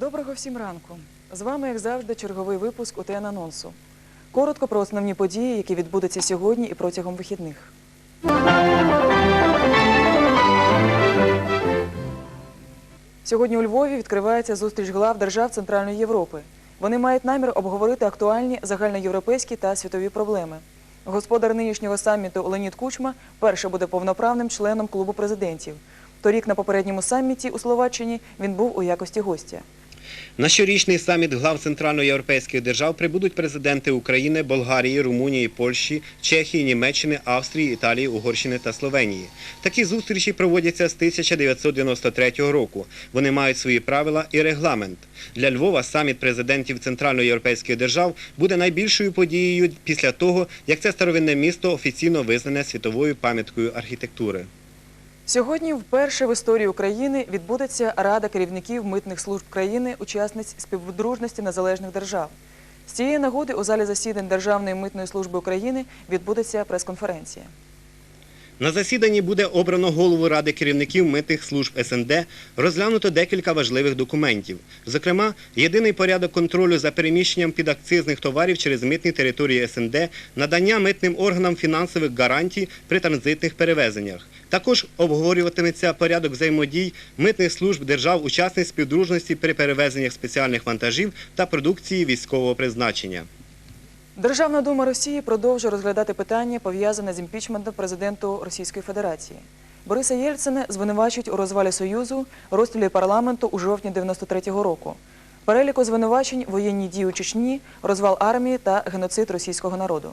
Доброго всім ранку. З вами, як завжди, черговий випуск УТН анонсу. Коротко про основні події, які відбудуться сьогодні і протягом вихідних. Сьогодні у Львові відкривається зустріч глав держав Центральної Європи. Вони мають намір обговорити актуальні загальноєвропейські та світові проблеми. Господар нинішнього саміту Леонід Кучма вперше буде повноправним членом клубу президентів. Торік на попередньому саміті у Словаччині він був у якості гостя. На щорічний саміт глав центральноєвропейських держав прибудуть президенти України, Болгарії, Румунії, Польщі, Чехії, Німеччини, Австрії, Італії, Угорщини та Словенії. Такі зустрічі проводяться з 1993 року. Вони мають свої правила і регламент. Для Львова саміт президентів центральноєвропейських держав буде найбільшою подією після того, як це старовинне місто офіційно визнане світовою пам'яткою архітектури. Сьогодні вперше в історії України відбудеться Рада керівників митних служб країни, учасниць співдружності незалежних держав. З цієї нагоди у залі засідань Державної митної служби України відбудеться прес-конференція. На засіданні буде обрано голову Ради керівників митних служб СНД, розглянуто декілька важливих документів. Зокрема, єдиний порядок контролю за переміщенням підакцизних товарів через митні території СНД, надання митним органам фінансових гарантій при транзитних перевезеннях. Також обговорюватиметься порядок взаємодій митних служб держав-учасниць співдружності при перевезеннях спеціальних вантажів та продукції військового призначення. Державна дума Росії продовжує розглядати питання, пов'язане з імпічментом президенту Російської Федерації. Бориса Єльцина звинувачують у розвалі Союзу, розстрілі парламенту у жовтні 93-го року. Переліку звинувачень воєнні дії у Чечні, розвал армії та геноцид російського народу.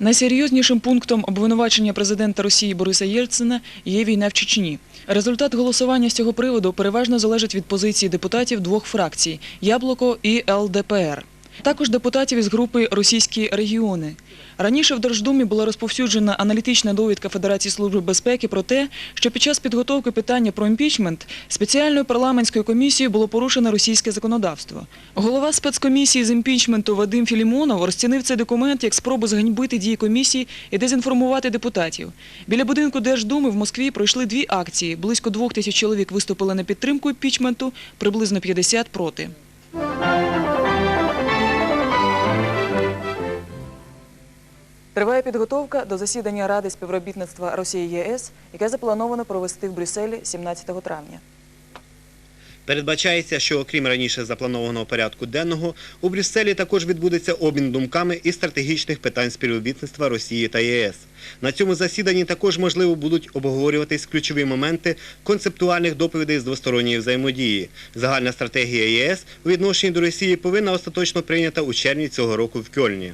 Найсерйознішим пунктом обвинувачення президента Росії Бориса Єльцина є війна в Чечні. Результат голосування з цього приводу переважно залежить від позиції депутатів двох фракцій Яблуко і ЛДПР. Також депутатів із групи Російські регіони. Раніше в Держдумі була розповсюджена аналітична довідка Федерації служби безпеки про те, що під час підготовки питання про імпічмент спеціальною парламентською комісією було порушено російське законодавство. Голова спецкомісії з імпічменту Вадим Філімонов розцінив цей документ як спробу зганьбити дії комісії і дезінформувати депутатів. Біля будинку Держдуми в Москві пройшли дві акції. Близько двох тисяч чоловік виступили на підтримку імпічменту, приблизно 50 проти. Триває підготовка до засідання Ради співробітництва Росії ЄС, яке заплановано провести в Брюсселі 17 травня. Передбачається, що окрім раніше запланованого порядку денного, у Брюсселі також відбудеться обмін думками із стратегічних питань співробітництва Росії та ЄС. На цьому засіданні також можливо будуть обговорюватись ключові моменти концептуальних доповідей з двосторонньої взаємодії. Загальна стратегія ЄС у відношенні до Росії повинна остаточно прийнята у червні цього року в Кьольні.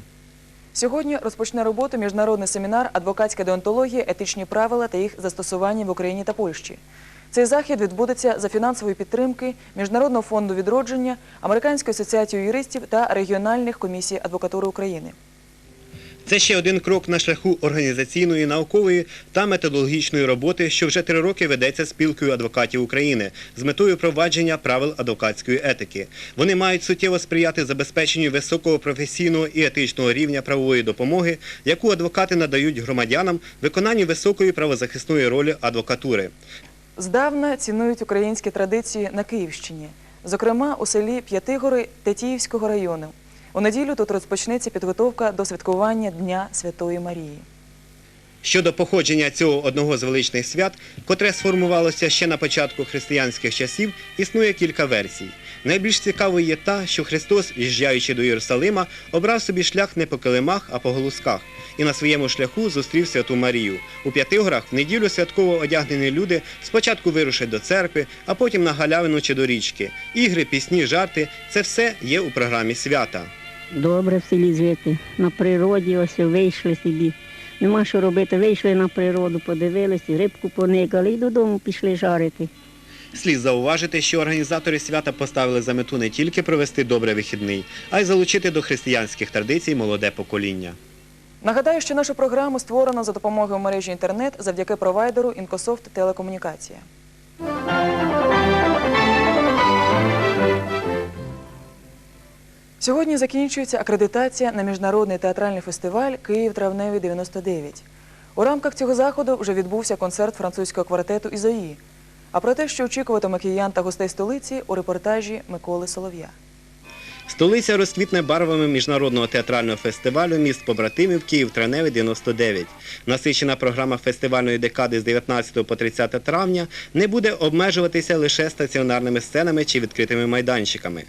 Сьогодні розпочне роботу міжнародний семінар Адвокатська деонтологія, етичні правила та їх застосування в Україні та Польщі. Цей захід відбудеться за фінансової підтримки Міжнародного фонду відродження, Американської асоціації юристів та регіональних комісій адвокатури України. Це ще один крок на шляху організаційної, наукової та методологічної роботи, що вже три роки ведеться спілкою адвокатів України з метою провадження правил адвокатської етики. Вони мають суттєво сприяти забезпеченню високого професійного і етичного рівня правової допомоги, яку адвокати надають громадянам виконанні високої правозахисної ролі адвокатури. Здавна цінують українські традиції на Київщині, зокрема у селі П'ятигори Тетіївського району. У неділю тут розпочнеться підготовка до святкування Дня Святої Марії. Щодо походження цього одного з величних свят, котре сформувалося ще на початку християнських часів, існує кілька версій. Найбільш цікавою є та, що Христос, в'їжджаючи до Єрусалима, обрав собі шлях не по килимах, а по голосках, і на своєму шляху зустрів святу Марію. У П'ятигорах в неділю святково одягнені люди спочатку вирушать до церкви, а потім на галявину чи до річки. Ігри, пісні, жарти це все є у програмі свята. Добре в селі жити. На природі ось вийшли собі. Нема що робити, вийшли на природу, подивилися, рибку поникали і додому пішли жарити. Слід зауважити, що організатори свята поставили за мету не тільки провести добре вихідний, а й залучити до християнських традицій молоде покоління. Нагадаю, що нашу програму створено за допомогою мережі інтернет завдяки провайдеру Інкософт Телекомунікація. Сьогодні закінчується акредитація на міжнародний театральний фестиваль Київ травневий 99. У рамках цього заходу вже відбувся концерт французького квартету Ізої. А про те, що очікуватиме киян та гостей столиці у репортажі Миколи Солов'я. Столиця розквітне барвами міжнародного театрального фестивалю міст побратимів Київ Травневий 99. Насичена програма фестивальної декади з 19 по 30 травня не буде обмежуватися лише стаціонарними сценами чи відкритими майданчиками.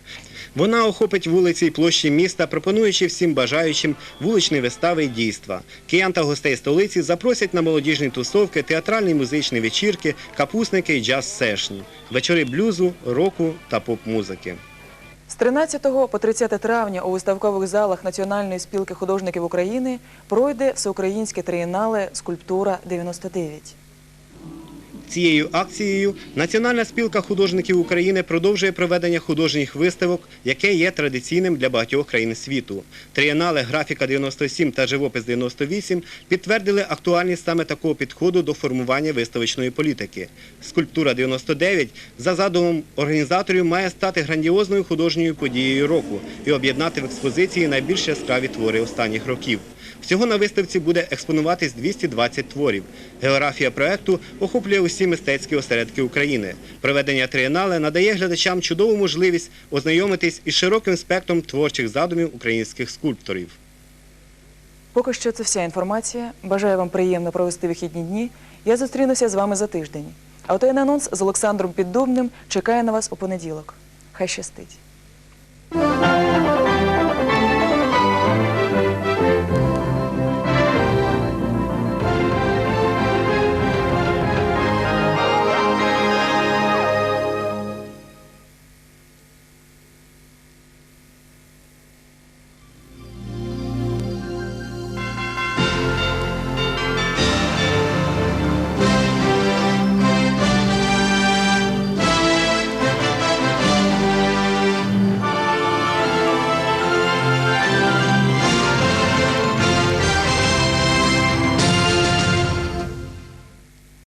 Вона охопить вулиці й площі міста, пропонуючи всім бажаючим вуличні вистави й дійства. Киян та гостей столиці запросять на молодіжні тусовки, театральні музичні вечірки, капусники й джаз-сешні, вечори блюзу, року та поп-музики. З 13 по 30 травня у виставкових залах Національної спілки художників України пройде всеукраїнське трієнале Скульптура 99. Цією акцією Національна спілка художників України продовжує проведення художніх виставок, яке є традиційним для багатьох країн світу. Трієнале Графіка 97 та Живопис 98 підтвердили актуальність саме такого підходу до формування виставочної політики. Скульптура 99 за задумом організаторів має стати грандіозною художньою подією року і об'єднати в експозиції найбільш яскраві твори останніх років. Всього на виставці буде експонуватись 220 творів. Географія проекту охоплює усі мистецькі осередки України. Проведення трієнале надає глядачам чудову можливість ознайомитись із широким спектром творчих задумів українських скульпторів. Поки що це вся інформація. Бажаю вам приємно провести вихідні дні. Я зустрінуся з вами за тиждень. А отей анонс з Олександром Піддубним чекає на вас у понеділок. Хай щастить!